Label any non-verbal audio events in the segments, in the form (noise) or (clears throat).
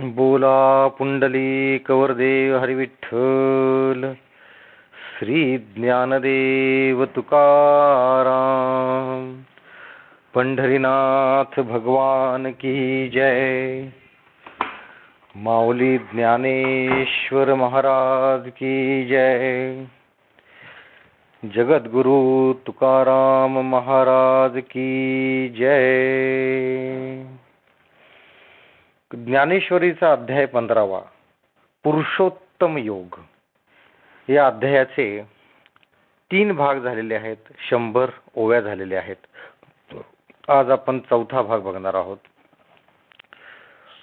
बोला पुंडली कवरदेव हरिविठ्ठल। श्री ज्ञानदेव तुकाराम। पंढरीनाथ भगवान की जय। माऊली ज्ञानेश्वर महाराज की जय। जगद्गुरु तुकाराम महाराज की जय। ज्ञानेश्वरीचा अध्याय पंधरावा पुरुषोत्तम योग. या अध्यायाचे तीन भाग झालेले आहेत शंभर ओव्या झालेल्या आहेत. आज आपण चौथा भाग बघणार आहोत.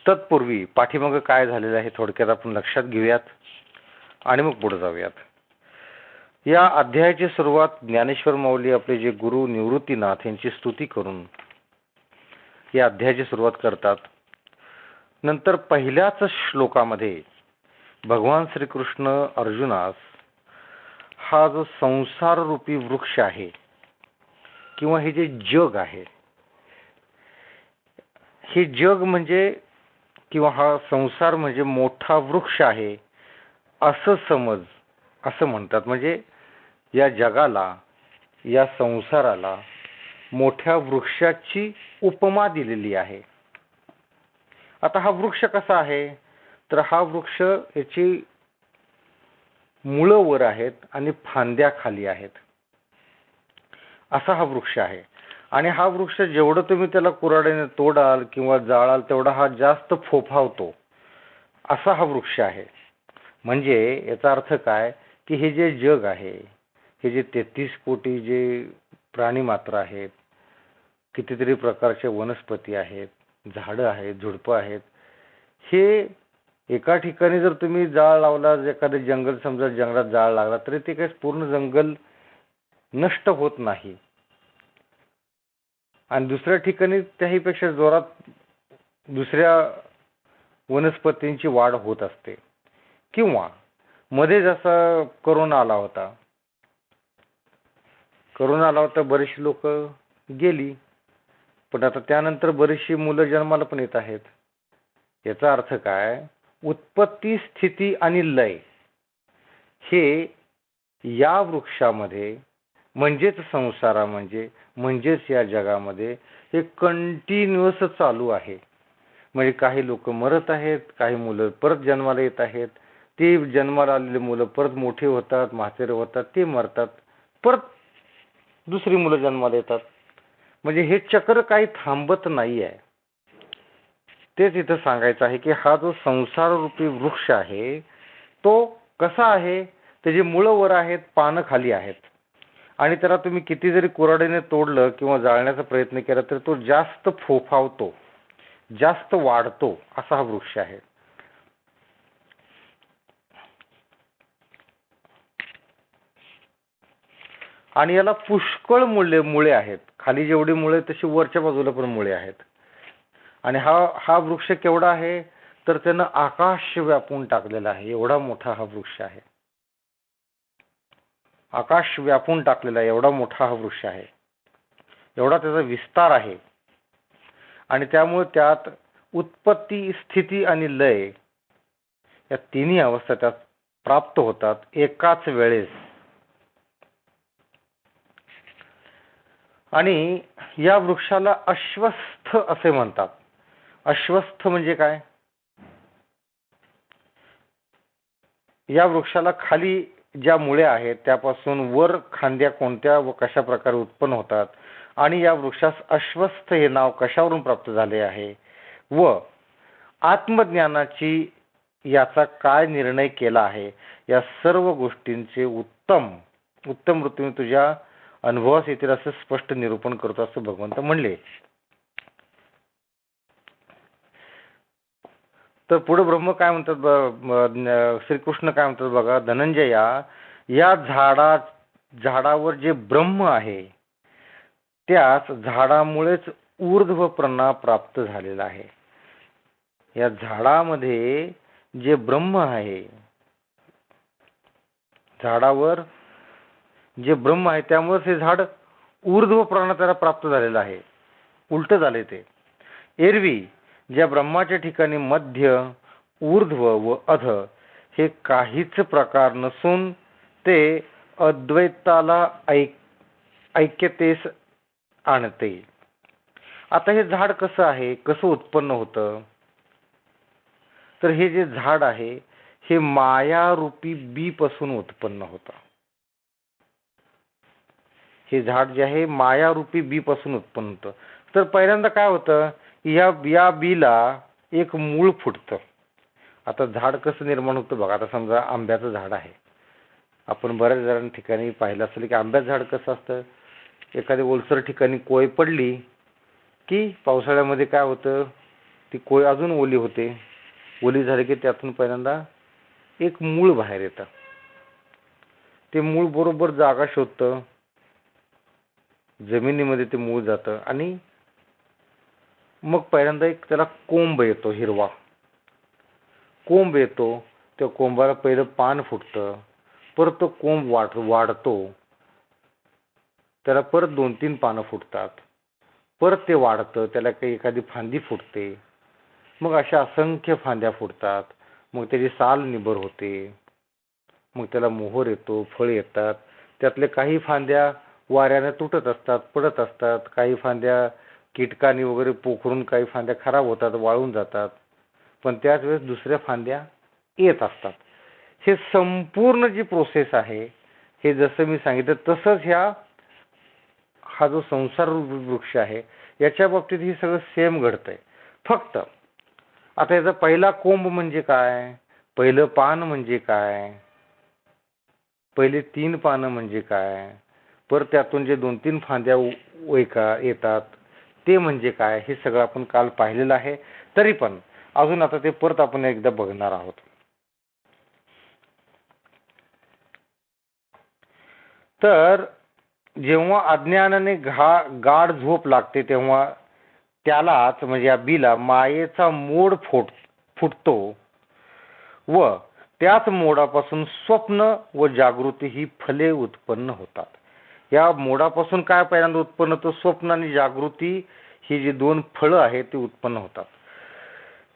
तत्पूर्वी पाठीमागं काय झालेलं आहे थोडक्यात आपण लक्षात घेऊयात आणि मग पुढे जाऊयात. या अध्यायाची सुरुवात ज्ञानेश्वर माऊली आपले जे गुरु निवृत्तीनाथ यांची स्तुती करून या अध्यायाची सुरुवात करतात. नंतर पहिल्याच श्लोकामध्ये भगवान श्रीकृष्ण अर्जुनास हा जो संसार रूपी वृक्ष आहे किंवा हे जे जग आहे हे जग म्हणजे किंवा हा संसार म्हणजे मोठा वृक्ष आहे असं समज असं म्हणतात. म्हणजे या जगाला या संसाराला मोठ्या वृक्षाची उपमा दिलेली आहे. आता हा वृक्ष कसा आहे? तर हा वृक्ष याची मुळं वर आहेत आणि फांद्या खाली आहेत. असा हा वृक्ष आहे. आणि हा वृक्ष जेवढं तुम्ही त्याला कुराड्याने तोडाल किंवा जाळाल तेवढा हा जास्त फोफावतो. असा हा वृक्ष आहे. म्हणजे याचा अर्थ काय? की हे जे जग आहे हे जे तेहतीस कोटी जे प्राणी मात्र आहेत कितीतरी प्रकारचे वनस्पती आहेत झाडं आहेत झुडपं आहेत. हे एका ठिकाणी जर तुम्ही जाळ लावला एखादं जंगल समजा जंगलात जाळ लागला तरी ते काही पूर्ण जंगल नष्ट होत नाही. आणि दुसऱ्या ठिकाणी त्याहीपेक्षा जोरात दुसऱ्या वनस्पतींची वाढ होत असते. किंवा मध्ये जसा करोना आला होता. करोना आला होता बरीचशी लोक गेली. पण आता त्यानंतर बरीचशी मुलं जन्माला पण येत आहेत. याचा अर्थ काय? उत्पत्ती स्थिती आणि लय हे या वृक्षामध्ये म्हणजेच संसारा म्हणजे म्हणजेच या जगामध्ये हे कंटिन्युअस चालू आहे. म्हणजे काही लोक मरत आहेत काही मुलं परत जन्माला येत आहेत. ते जन्माला आलेले मुलं परत मोठे होतात म्हातेरे होतात ते मरतात. परत दुसरी मुलं जन्माला येतात. म्हणजे हे चक्र काही थांबत नाही आहे. तेच इथं सांगायचं आहे की हा जो संसार रूपी वृक्ष आहे तो कसा आहे? त्याची मुळं वर आहेत पानं खाली आहेत. आणि त्याला तुम्ही किती जरी कुराडीने तोडलं किंवा जाळण्याचा प्रयत्न केला तर तो जास्त फोफावतो जास्त वाढतो असा हा वृक्ष आहे. आणि याला पुष्कळ मुळे मुळे आहेत. खाली जेवढी मुळे तशी वरच्या बाजूला पण मुळे आहेत. आणि हा हा वृक्ष केवढा आहे तर त्यानं आकाश व्यापून टाकलेला आहे. एवढा मोठा हा वृक्ष आहे. आकाश व्यापून टाकलेला आहे एवढा मोठा हा वृक्ष आहे. एवढा त्याचा विस्तार आहे. आणि त्यामुळे त्यात उत्पत्ती स्थिती आणि लय या तिन्ही अवस्था त्यात प्राप्त होतात एकाच वेळेस. आणि या वृक्षाला अश्वस्थ असे म्हणतात. अश्वस्थ म्हणजे काय? या वृक्षाला खाली ज्या मुळ्या आहेत त्यापासून वर खांद्या कोणत्या व कशा प्रकारे उत्पन्न होतात आणि या वृक्षास अश्वस्थ हे नाव कशावरून प्राप्त झाले आहे व आत्मज्ञानाची याचा काय निर्णय केला आहे या सर्व गोष्टींचे उत्तम उत्तम ऋतूने तुझ्या अनुभवास येतील असं स्पष्ट निरूपण करतो असं भगवंत म्हणले. तर पुढे ब्रह्म काय म्हणतात श्रीकृष्ण काय म्हणतात बघा धनंजया या झाडा झाडावर जे ब्रह्म आहे त्यास झाडामुळेच ऊर्ध्व प्रणा प्राप्त झालेला आहे. या झाडामध्ये जे ब्रह्म आहे झाडावर जे ब्रह्म आहे त्यामुळे हे झाड ऊर्ध्व प्राण त्याला प्राप्त झालेलं आहे. उलट झाले ते. एरवी ज्या ब्रह्माच्या ठिकाणी मध्य ऊर्ध्व व अध हे काहीच प्रकार नसून ते अद्वैताला ऐक ऐक्यतेस आणते. आता हे झाड कसं आहे कसं उत्पन्न होतं? तर हे जे झाड आहे हे मायारूपी बी पासून उत्पन्न होतं. हे झाड जे आहे मायारूपी बी पासून उत्पन्न होतं. तर पहिल्यांदा काय होतं या या बीला एक मूळ फुटतं. आता झाड कसं निर्माण होतं बघा. आता समजा आंब्याचं झाड आहे. आपण बऱ्याच जणांनी ठिकाणी पाहिलं असेल की आंब्याचं झाड कसं असतं? एखाद्या ओलसर ठिकाणी कोय पडली की पावसाळ्यामध्ये काय होतं? ती कोय अजून ओली होते. ओली झाली की त्यातून पहिल्यांदा एक मूळ बाहेर येतं. ते मूळ बरोबर जागा शोधतं. जमिनीमध्ये ते मूळ जातं आणि मग पहिल्यांदा एक त्याला कोंब येतो हिरवा. कोंब येतो त्या कोंबाला पहिलं पान फुटतं परत तो कोंब वाढ वाढतो. त्याला परत दोन तीन पानं फुटतात. परत ते वाढतं त्याला काही एखादी फांदी फुटते. मग अशा असंख्य फांद्या फुटतात. मग त्याची साल निबर होते. मग त्याला मोहर येतो फळ येतात. त्यातले काही फांद्या वाऱ्याने तुटत असतात पडत असतात. काही फांद्या कीटकांनी वगैरे पोखरून काही फांद्या खराब होतात वाळून जातात. पण त्याच वेळेस दुसऱ्या फांद्या येत असतात. हे संपूर्ण जी प्रोसेस आहे हे जसं मी सांगितलं तसंच ह्या हा जो संसार वृक्ष आहे याच्या बाबतीत ही सगळं सेम घडतंय. फक्त आता याचा पहिला कोंब म्हणजे काय? पहिलं पान म्हणजे काय? पहिले तीन पानं म्हणजे काय? परत त्यातून जे दोन तीन फांद्या वैका येतात ते म्हणजे काय? हे सगळं आपण काल पाहिलेलं आहे. तरी पण अजून आता ते परत आपण एकदा बघणार आहोत. तर जेव्हा अज्ञानाने घा गाढ झोप लागते तेव्हा त्यालाच म्हणजे या बीला मायेचा मोड फुट फुटतो व त्याच मोडापासून स्वप्न व जागृती ही फले उत्पन्न होतात. या मोडापासून काय पहिल्यांदा उत्पन्न होतं? स्वप्न आणि जागृती ही जी दोन फळं आहेत ती उत्पन्न होतात.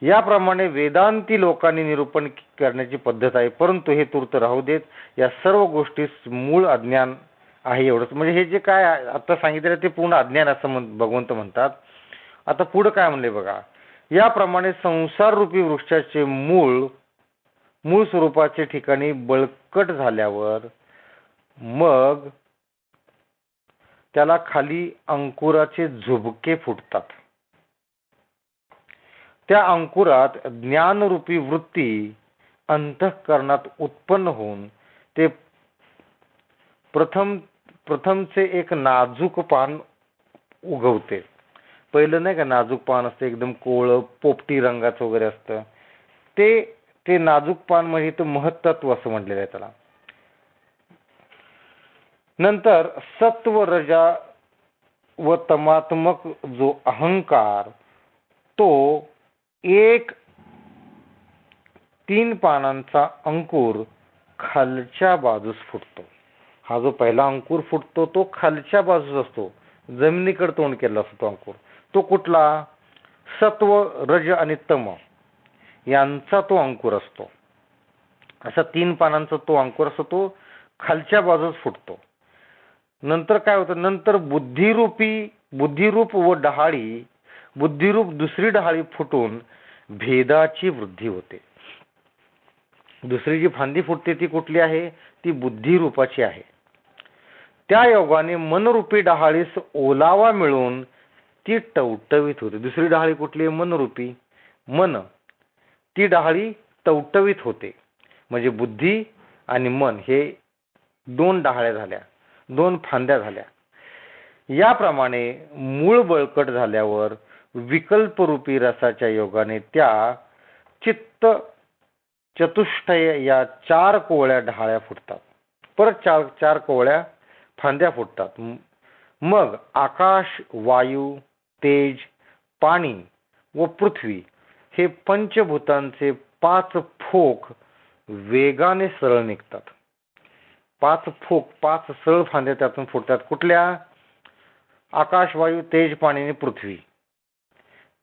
याप्रमाणे वेदांती लोकांनी निरूपण करण्याची पद्धत आहे. परंतु हे तूर्त राहू देत. या सर्व गोष्टीस मूळ अज्ञान आहे एवढंच. म्हणजे हे जे काय आता सांगितलं ते पूर्ण अज्ञान असं म्हण भगवंत म्हणतात. आता पुढं काय म्हणले बघा? याप्रमाणे संसार रूपी वृक्षाचे मूळ मूळ स्वरूपाचे ठिकाणी बळकट झाल्यावर मग त्याला खाली अंकुराचे झुबके फुटतात. त्या अंकुरात ज्ञानरूपी वृत्ती अंतःकरणात उत्पन्न होऊन ते प्रथम प्रथमचे एक नाजूक पान उगवते. पहिलं नाही का नाजूक पान असतं एकदम कोवळं पोपटी रंगाचं वगैरे असतं. ते ते नाजूक पान म्हणजे ते महत्त्व असं म्हटलेलं आहे त्याला. नंतर सत्व रजा व तमात्मक जो अहंकार तो एक तीन पानांचा अंकुर खालच्या बाजूस फुटतो. हा जो पहिला अंकुर फुटतो तो खालच्या बाजूस असतो. जमिनीकडे तोंड केला असतो अंकुर. तो कुठला? सत्व रज आणि तम. यांचा तो अंकुर असतो. असा तीन पानांचा तो अंकुर असतो तो खालच्या बाजूस फुटतो. नंतर काय होतं? नंतर बुद्धिरूपी बुद्धिरूप व डहाळी बुद्धिरूप दुसरी डहाळी फुटून भेदाची वृद्धी होते. दुसरी जी फांदी फुटते ती कुठली आहे? ती बुद्धिरूपाची आहे. त्या योगाने मनरूपी डहाळीस ओलावा मिळून ती टवटवीत होते. दुसरी डहाळी कुठली आहे? मनरूपी. मन. ती डहाळी टवटवीत होते. म्हणजे बुद्धी आणि मन हे दोन डहाळ्या झाल्या. दोन फांद्या झाल्या. याप्रमाणे मूळ बळकट झाल्यावर विकल्परूपी रसाच्या योगाने त्या चित्त चतुष्टय या चार कोवळ्या ढाळ्या फुटतात. परत चार चार कोवळ्या फांद्या फुटतात. मग आकाश वायू तेज पाणी व पृथ्वी हे पंचभूतांचे पाच फोक वेगाने सरळ निघतात. पाच फोक पाच सरळ फांद्या त्यातून फुटतात. कुठल्या? आकाश वायू तेज पाणी पृथ्वी.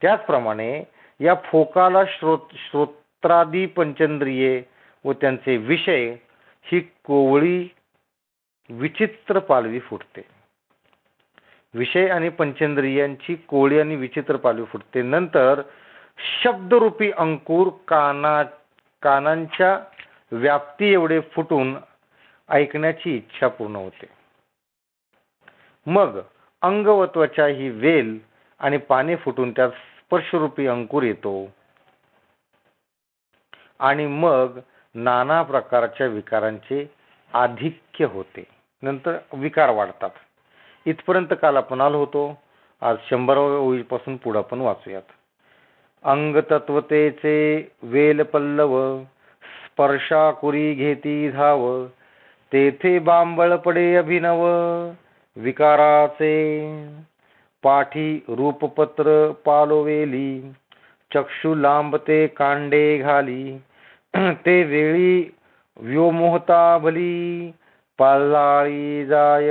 त्याचप्रमाणे या फोकाला श्रोत श्रोत्रादी पंचेंद्रिये व त्यांचे विषय ही कोवळी विचित्र पालवी फुटते. विषय आणि पंचेंद्रियांची कोवळी आणि विचित्र पालवी फुटते. नंतर शब्दरूपी अंकुर काना कानांच्या व्याप्ती एवढे फुटून ऐकण्याची इच्छा पूर्ण होते. मग अंग व त्वचा ही वेल आणि पाने फुटून त्यात स्पर्शरूपी अंकुर येतो. आणि मग नाना प्रकारच्या विकारांचे आधिक्य होते. नंतर विकार वाढतात. इथपर्यंत काल आपण आलो होतो. आज शंभराव्या ओळीपासून पुढे आपण वाचूयात. अंग तत्वतेचे वेल पल्लव स्पर्शाकुरी घेती धाव तेथे बांबळ पडे अभिनव विकाराचे. पाठी रूपपत्र पालोवेली चक्षु लांबते कांडे घाली. (clears throat) ते वेळी व्योमोहता भली पाल्लाळी जाय.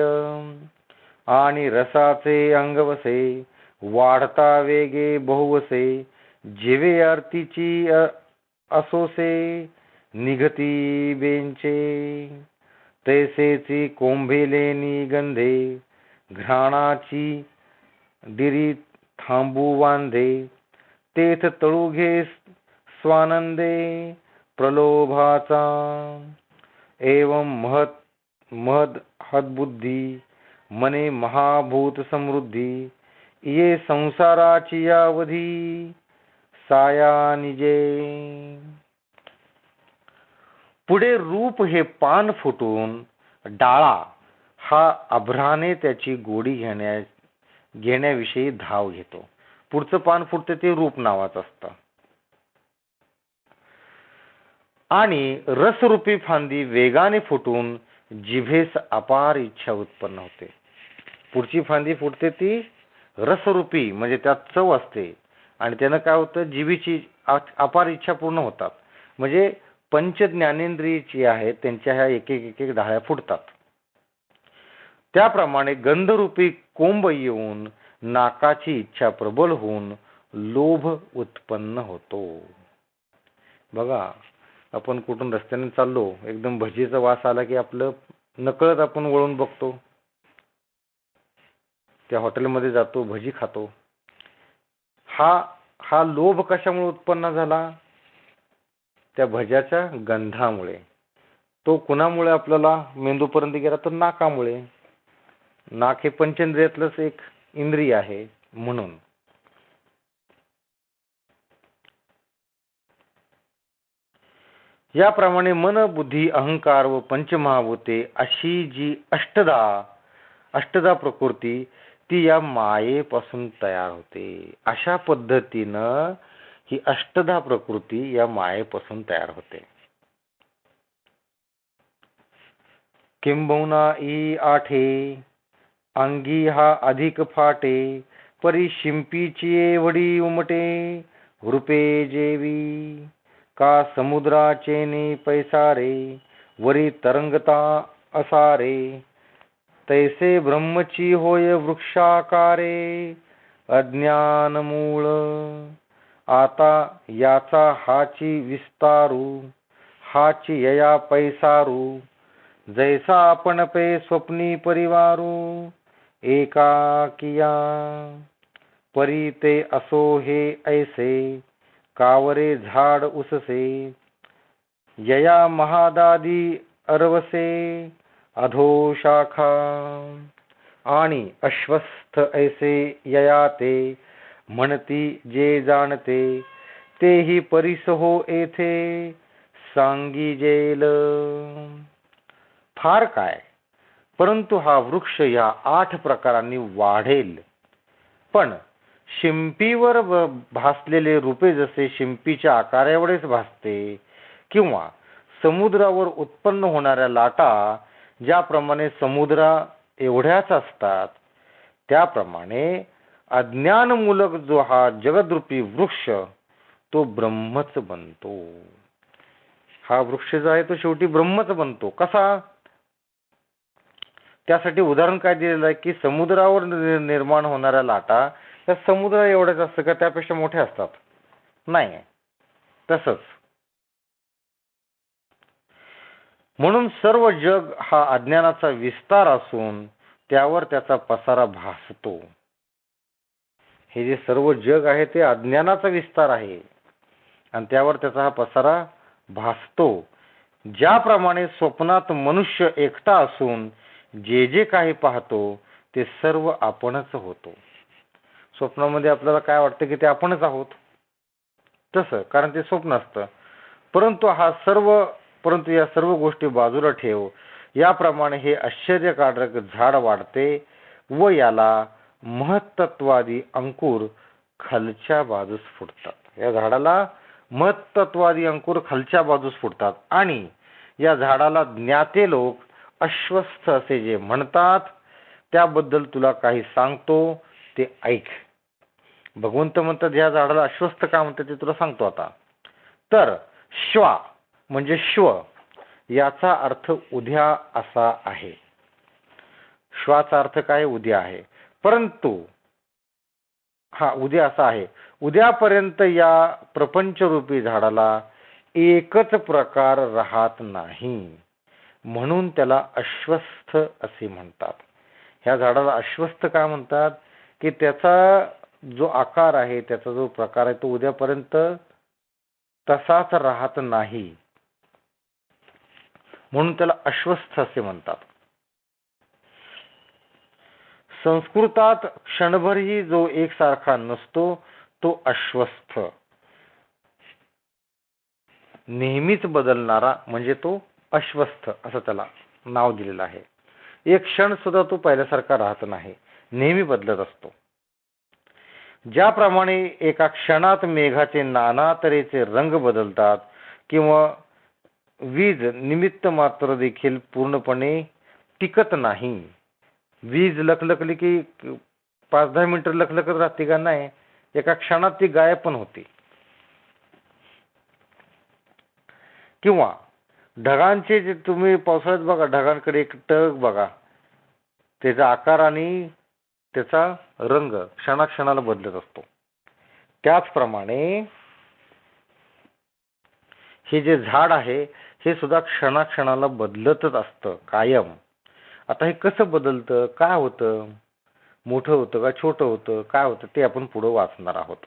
आणि रसाचे अंगवसे वाढता वेगे बहुवसे जिवे आरतीची अ- असोसे निघती बेंचे. तैसेची कोंभेलेनी गंधे घ्राणाची दिरी थांबू वांधे तेथ तळू घे स्वानंदे प्रलोभाचा. एवं महत महद हदबुद्धी मने महाभूत समृद्धी ये संसाराची यावधी साया निजे. पुढे रूप हे पान फुटून डाळा हा अभ्राने त्याची गोडी घेण्या घेण्याविषयी धाव घेतो. पुढचं पान फुटते ते रूप नावाचं असतं. आणि रसरूपी फांदी वेगाने फुटून जिभेस अपार इच्छा उत्पन्न होते. पुढची फांदी फुटते ती रसरूपी म्हणजे त्यात चव असते. आणि त्यानं काय होतं? जिभेची अपार इच्छा पूर्ण होतात. म्हणजे पंच ज्ञानेंद्रिय जी आहेत त्यांच्या ह्या एक एक एक डाळ्या फुटतात. त्याप्रमाणे गंधरूपी कोंब येऊन नाकाची इच्छा प्रबल होऊन लोभ उत्पन्न होतो. बघा आपण कुठून रस्त्याने चाललो एकदम भजीचा वास आला की आपलं नकळत आपण वळून बघतो. त्या हॉटेलमध्ये जातो भजी खातो. हा हा लोभ कशामुळे उत्पन्न झाला? त्या भज्याच्या गंधामुळे. तो कुणामुळे आपल्याला मेंदूपर्यंत गेला? तर नाकामुळे. नाक हे पंचेंद्रियातलंच एक इंद्रिय आहे म्हणून. याप्रमाणे मन बुद्धी अहंकार व पंचमहाभूते अशी जी अष्टदा अष्टदा प्रकृती ती या मायेपासून तयार होते. अशा पद्धतीनं ही अष्टधा प्रकृती या मायेपासून तयार होते. किंबहुना ई आठे अंगी हा अधिक फाटे परी शिंपीची वडी उमटे रूपे जेवी का समुद्राचे ने पैसारे वरी तरंगता असारे तैसे ब्रह्मची होय वृक्षाकारे अज्ञान मूळ आता याचा हाची विस्तारू हाची यया पैसारू जैसा आपण पे स्वप्नी परिवारू एकाकिया परी ते असो हे ऐसे कावरे झाड उससे यया महादादी अरवसे अधो शाखा आणि अश्वस्थ ऐसे यया ते म्हणती जे जाणते तेही परिस हो येथे. सांगी जेल. फार काय? परंतु हा वृक्ष या आठ प्रकारांनी वाढेल. पण शिंपीवर भासलेले रूपे जसे शिंपीच्या आकार भासते किंवा समुद्रावर उत्पन्न होणाऱ्या लाटा ज्याप्रमाणे समुद्रा एवढ्याच असतात त्याप्रमाणे अज्ञानमूलक जो हा जगदरूपी वृक्ष तो ब्रह्मच बनतो. हा वृक्ष जो आहे तो शेवटी ब्रह्मच बनतो. कसा? त्यासाठी उदाहरण काय दिलेलं आहे की समुद्रावर निर्माण होणाऱ्या लाटा त्या समुद्र एवढ्याच असतं का? त्यापेक्षा मोठ्या असतात. नाही तसंच. म्हणून सर्व जग हा अज्ञानाचा विस्तार असून त्यावर त्याचा पसारा भासतो. हे जे सर्व जग आहे ते अज्ञानाचा विस्तार आहे. आणि त्यावर त्याचा हा पसारा भासतो. ज्याप्रमाणे स्वप्नात मनुष्य एकटा असून जे जे काही पाहतो ते सर्व आपणच होतो. स्वप्नामध्ये आपल्याला काय वाटतं की ते आपणच आहोत? तसं कारण ते स्वप्न असतं. परंतु हा सर्व परंतु या सर्व गोष्टी बाजूला ठेव. याप्रमाणे हे आश्चर्यकारक झाड वाढते व याला महत्त्वादी अंकुर खालच्या बाजूस फुटतात. या झाडाला महत्त्वादी अंकुर खालच्या बाजूस फुटतात. आणि या झाडाला ज्ञाते लोक अश्वस्थ असे जे म्हणतात त्याबद्दल तुला काही सांगतो ते ऐक. भगवंत म्हणतात या झाडाला अश्वस्थ का म्हणतात ते तुला सांगतो आता. तर श्वा म्हणजे श्व याचा अर्थ उद्या असा आहे. श्वाचा अर्थ काय? उद्या आहे. परंतु हा उद्या असा आहे. उद्यापर्यंत या प्रपंचरूपी झाडाला एकच प्रकार राहत नाही. म्हणून त्याला अश्वस्थ असे म्हणतात. ह्या झाडाला अश्वस्थ का म्हणतात? की त्याचा जो आकार आहे त्याचा जो प्रकार आहे तो उद्यापर्यंत तसाच राहत नाही. म्हणून त्याला अश्वस्थ असे म्हणतात. संस्कृतात क्षणभरही जो एकसारखा नसतो तो अश्वस्थ नेहमीच बदलणारा म्हणजे तो अश्वस्थ असं त्याला नाव दिलेलं आहे. एक क्षण सुद्धा तो पहिल्यासारखा राहत नाही नेहमी बदलत असतो. ज्याप्रमाणे एका क्षणात मेघाचे नाना तऱ्हेचे रंग बदलतात किंवा वीज निमित्त मात्र देखील पूर्णपणे टिकत नाही वीज लखलखली की पाच दहा मिनिटं लखलखत राहते का नाही एका क्षणात ती गायब पण होते. किंवा ढगांचे जे तुम्ही पावसाळ्यात बघा ढगांकडे एक टग बघा त्याचा आकार आणि त्याचा रंग क्षणाक्षणाला बदलत असतो. त्याचप्रमाणे हे जे झाड आहे हे सुद्धा क्षणाक्षणाला बदलतच असतं कायम. आता हे कसं बदलतं? काय होतं? मोठं होतं का छोटं होतं? काय होतं? ते आपण पुढं वाचणार आहोत.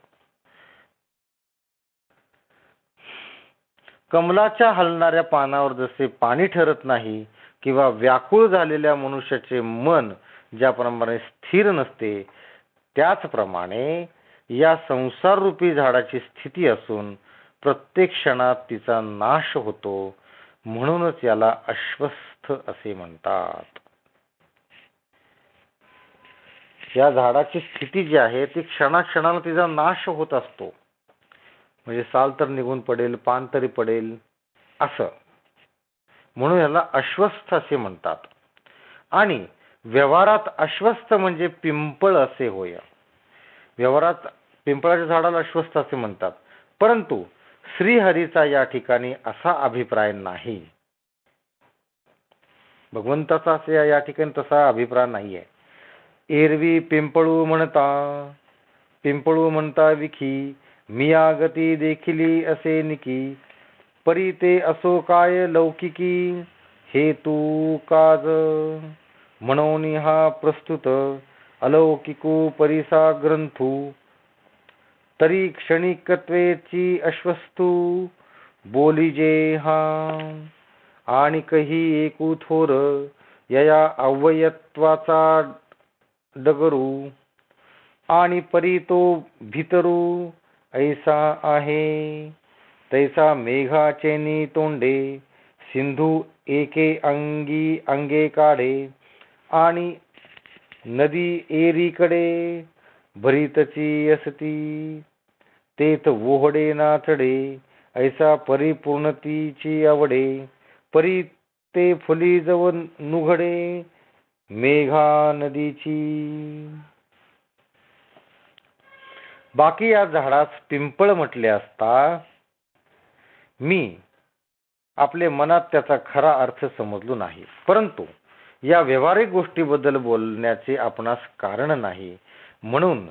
कमलाच्या हलणाऱ्या पानावर जसे पाणी ठरत नाही किंवा व्याकुळ झालेल्या मनुष्याचे मन ज्याप्रमाणे स्थिर नसते त्याचप्रमाणे या संसार रूपी झाडाची स्थिती असून प्रत्येक क्षणात तिचा नाश होतो म्हणूनच याला अश्वस्थ असे म्हणतात. या झाडाची स्थिती जी आहे ती क्षणाक्षणाला तिचा नाश होत असतो. म्हणजे साल तर निघून पडेल पान तरी पडेल असं. म्हणून याला अश्वस्थ असे म्हणतात. आणि व्यवहारात अश्वस्थ म्हणजे पिंपळ असे होय. व्यवहारात पिंपळाच्या झाडाला अश्वस्थ असे म्हणतात. परंतु श्रीहरीचा या ठिकाणी असा अभिप्राय नाही. भगवंताचा असे या ठिकाणी तसा अभिप्राय नाही आहे एरवी पिंपळू म्हणता पिंपळू म्हणता विखी मिया गती देखिली असे निकी परी ते असो काय लौकिकी हे तू काज? म्हणून हा प्रस्तुत अलौकिको परिसा ग्रंथू तरी क्षणिकत्वेची अश्वस्तू बोलिजे हा आणि कही एकू थोर यया अवयत्वाचा डगरू आणि परी तो भितरू ऐसा आहे. तैसा मेघाचेनी तोंडे सिंधू एके अंगी अंगे काढे आणि नदी एरीकडे भरीतची असती. तेथ वोहडे नाचडे ऐसा परिपूर्णतीची आवडे. परी ते फुली जवळ नुघडे मेघा नदीची बाकी या झाडास पिंपळ म्हटले असता मी आपले मनात त्याचा खरा अर्थ समजलो नाही. परंतु या व्यवहारिक गोष्टीबद्दल बोलण्याचे आपणास कारण नाही. म्हणून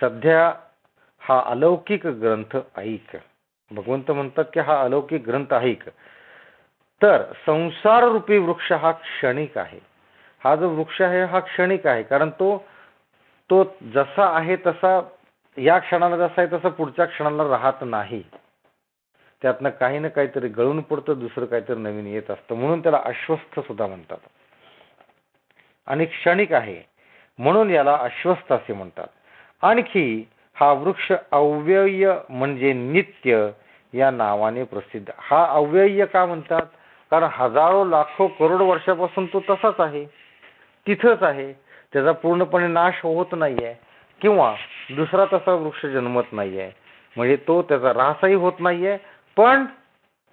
सध्या हा अलौकिक ग्रंथ ऐक. भगवंत म्हणतात की हा अलौकिक ग्रंथ ऐक. तर संसार रूपी वृक्ष हा क्षणिक आहे. हा जो वृक्ष आहे हा क्षणिक आहे. कारण तो तो जसा आहे तसा या क्षणाला जसा आहे तसा पुढच्या क्षणाला राहत नाही. त्यातनं काही ना काहीतरी गळून पडतं दुसरं काहीतरी नवीन येत असतं. म्हणून त्याला अश्वस्थ सुद्धा म्हणतात. आणि क्षणिक आहे. म्हणून याला अश्वस्थ असे म्हणतात. आणखी हा वृक्ष अव्यय म्हणजे नित्य या नावाने प्रसिद्ध. हा अव्यय का म्हणतात? कारण हजारो लाखो करोड वर्षापासून तो तसाच आहे. तिथंच आहे. त्याचा पूर्णपणे नाश होत नाहीये किंवा दुसरा तसा वृक्ष जन्मत नाहीये. म्हणजे तो त्याचा ऱ्हासही होत नाहीये पण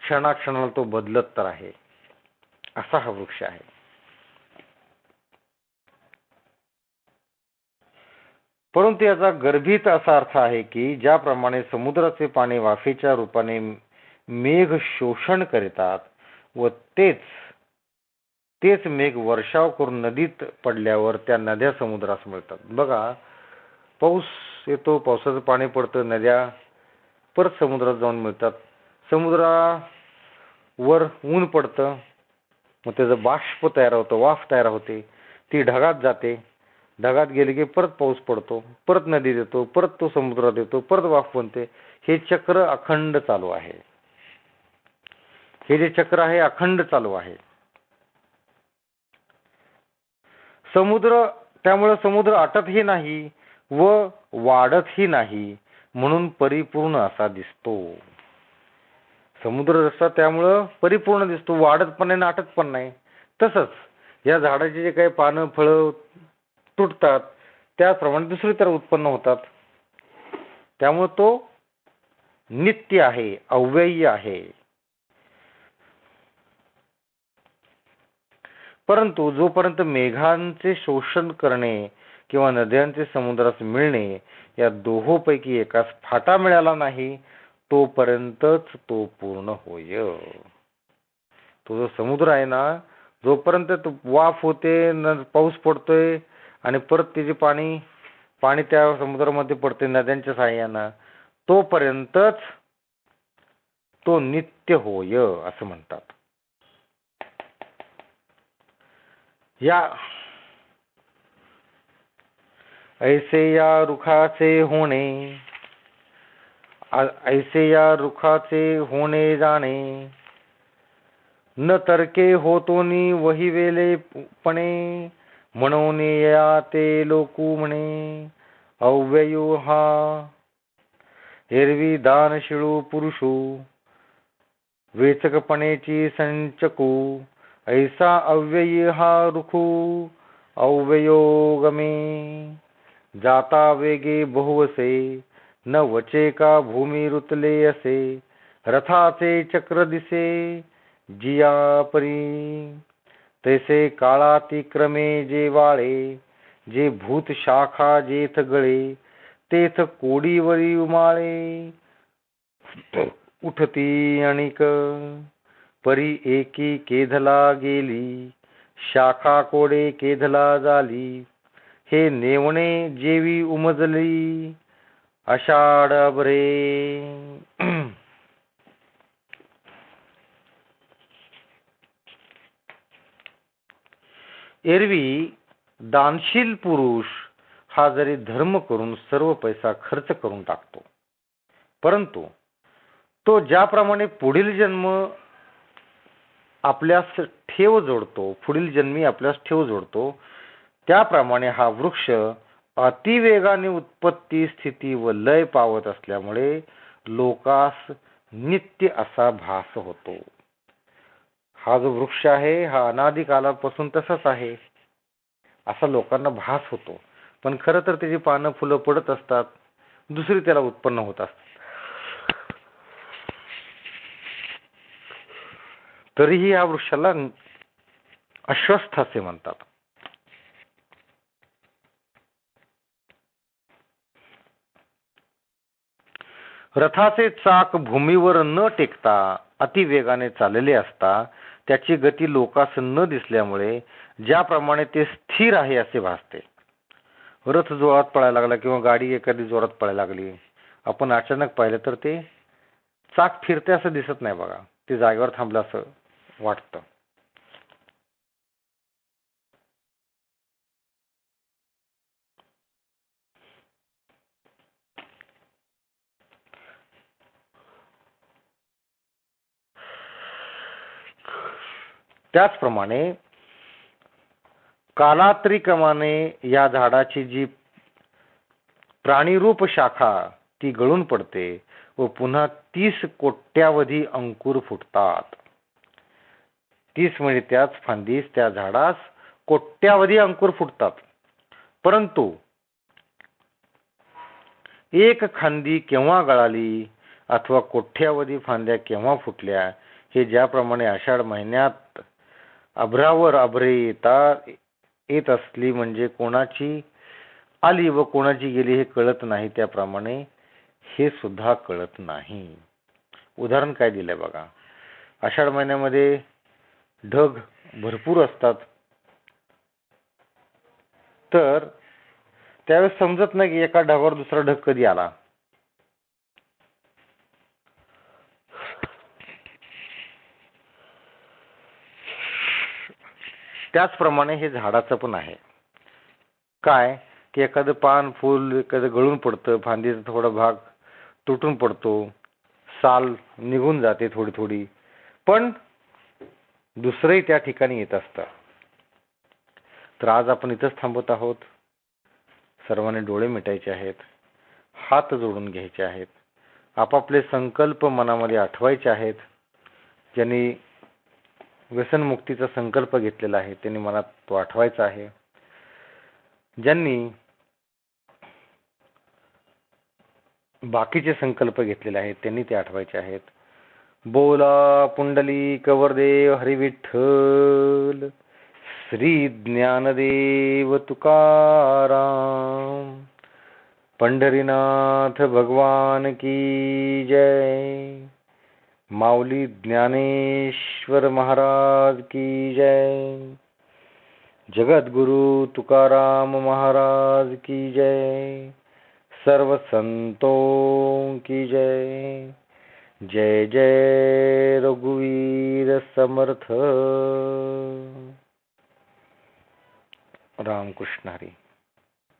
क्षणाक्षणाला तो बदलत तर आहे. असा हा वृक्ष आहे. परंतु याचा गर्भित असा अर्थ आहे की ज्याप्रमाणे समुद्राचे पाणी वाफेच्या रूपाने मेघ शोषण करतात व तेच तेच मेघ वर्षाव करून नदीत पडल्यावर त्या नद्या समुद्रास मिळतात. बघा पाऊस येतो पावसाचं पाणी पडतं नद्या परत समुद्रात जाऊन मिळतात. समुद्रावर ऊन पडतं मग त्याचं बाष्प तयार होतं वाफ तयार होते ती ढगात जाते. ढगात गेले की परत पाऊस पडतो परत नदीत येतो परत तो समुद्रात येतो परत वाफ बनते. हे चक्र अखंड चालू आहे. हे जे चक्र आहे अखंड चालू आहे. समुद्र त्यामुळे समुद्र आटतही नाही व वाढतही नाही म्हणून परिपूर्ण असा दिसतो. समुद्र जसा त्यामुळं परिपूर्ण दिसतो वाढत पण नाही नाटत पण नाही. तसंच या झाडाचे जे काही पानं फळं तुटतात त्याप्रमाणे दुसरी तर उत्पन्न होतात. त्यामुळे तो नित्य आहे अव्यय्य आहे. परंतु जोपर्यंत मेघांचे शोषण करणे किंवा नद्यांचे समुद्रास मिळणे या दोहोपैकी एकास फाटा मिळाला नाही तोपर्यंतच तो पूर्ण होय. तो जो समुद्र आहे ना जोपर्यंत तो वाफ होते न पाऊस पडतोय आणि परत त्याचे पाणी पाणी त्या समुद्रामध्ये पडते नद्यांच्या साह्यानं तोपर्यंतच तो नित्य होय असं म्हणतात. या ऐसे या रुखाचे होणे ऐसे या रुखाचे होणे जाणे न तरके होतोनी वही वेले पणे म्हणून या ते लोकू म्हणे अव्ययो हा एरवी दानशिळू पुरुषू वेचकपणेची संचकू ऐसा अव्ययी हा रुखू, अव्ययोगमे। जाता वेगे बहुवसे, न वचे का भूमी रुतले असे रथाचे चक्र दिसे जिया परी। तैसे काळातिक्रमे जे वाळे, जे भूत शाखा जेथ गळे, तेथ कोडीवरी उमाळे। (clears throat) उठती अणिक। परी एकी केधला गेली शाखा कोडे केधला झाली हे नेवणे जेवी उमजली आषाढ (clears throat) एरवी दानशील पुरुष हा जरी धर्म करून सर्व पैसा खर्च करून टाकतो परंतु तो ज्याप्रमाणे पुढील जन्म आपल्यास ठेव जोडतो पुढील जन्मी आपल्यास ठेव जोडतो. त्याप्रमाणे हा वृक्ष अतिवेगाने उत्पत्ती स्थिती व लय पावत असल्यामुळे लोकास नित्य असा भास होतो. हा जो वृक्ष आहे हा अनादी कालापासून तसाच आहे. असा लोकांना भास होतो. पण खरं तर त्याची पानं फुलं पडत असतात. दुसरी त्याला उत्पन्न होत असतात तरीही या वृक्षाला अश्वस्थ असे म्हणतात. रथाचे चाक भूमीवर न टेकता अतिवेगाने चाललेले असता त्याची गती लोकास न दिसल्यामुळे ज्याप्रमाणे ते स्थिर आहे असे भासते. रथ जोरात पळायला लागला किंवा गाडी एखादी जोरात पळायला लागली. आपण अचानक पाहिलं तर ते चाक फिरते असं दिसत नाही बघा. ते जागेवर थांबलं असं. वाटतं. त्याचप्रमाणे कालात्रिक्रमाने या झाडाची जी प्राणीरूप शाखा ती गळून पडते व पुन्हा तीस कोट्यावधी अंकुर फुटतात. तीस म्हणजे त्याच फांदीस त्या झाडास कोट्यावधी अंकुर फुटतात. परंतु एक खांदी केव्हा गळाली अथवा कोट्यावधी फांद्या केव्हा फुटल्या हे ज्याप्रमाणे आषाढ महिन्यात अभ्रावर अभ्रे येता येत असली म्हणजे कोणाची आली व कोणाची गेली हे कळत नाही त्याप्रमाणे हे सुद्धा कळत नाही. उदाहरण काय दिलंय बघा. आषाढ महिन्यामध्ये ढग भरपूर असतात. तर त्यावेळेस समजत नाही की एका ढगावर दुसरा ढग कधी आला. त्याचप्रमाणे हे झाडाचं पण आहे. काय? की एखादं पान फूल एखादं गळून पडतं फांदीचा थोडा भाग तुटून पडतो. साल निघून जाते थोडी थोडी. पण दुसरंही त्या ठिकाणी येत असतं. तर आज आपण इथंच थांबत आहोत. सर्वांनी डोळे मिटायचे आहेत. हात जोडून घ्यायचे आहेत. आपापले संकल्प मनामध्ये आठवायचे आहेत. ज्यांनी व्यसनमुक्तीचा संकल्प घेतलेला आहे त्यांनी मनात तो आठवायचा आहे. ज्यांनी बाकीचे संकल्प घेतलेले आहेत त्यांनी ते आठवायचे आहेत. बोला पुंडली कवरदेव हरिविठ्ठल, श्री ज्ञानदेव तुकाराम, पंढरीनाथ भगवान की जय, माऊली ज्ञानेश्वर महाराज की जय, जगद्गुरु तुकाराम महाराज की जय सर्व संतों की जय। जय जय रघुवीर समर्थ। रामकृष्ण हरी।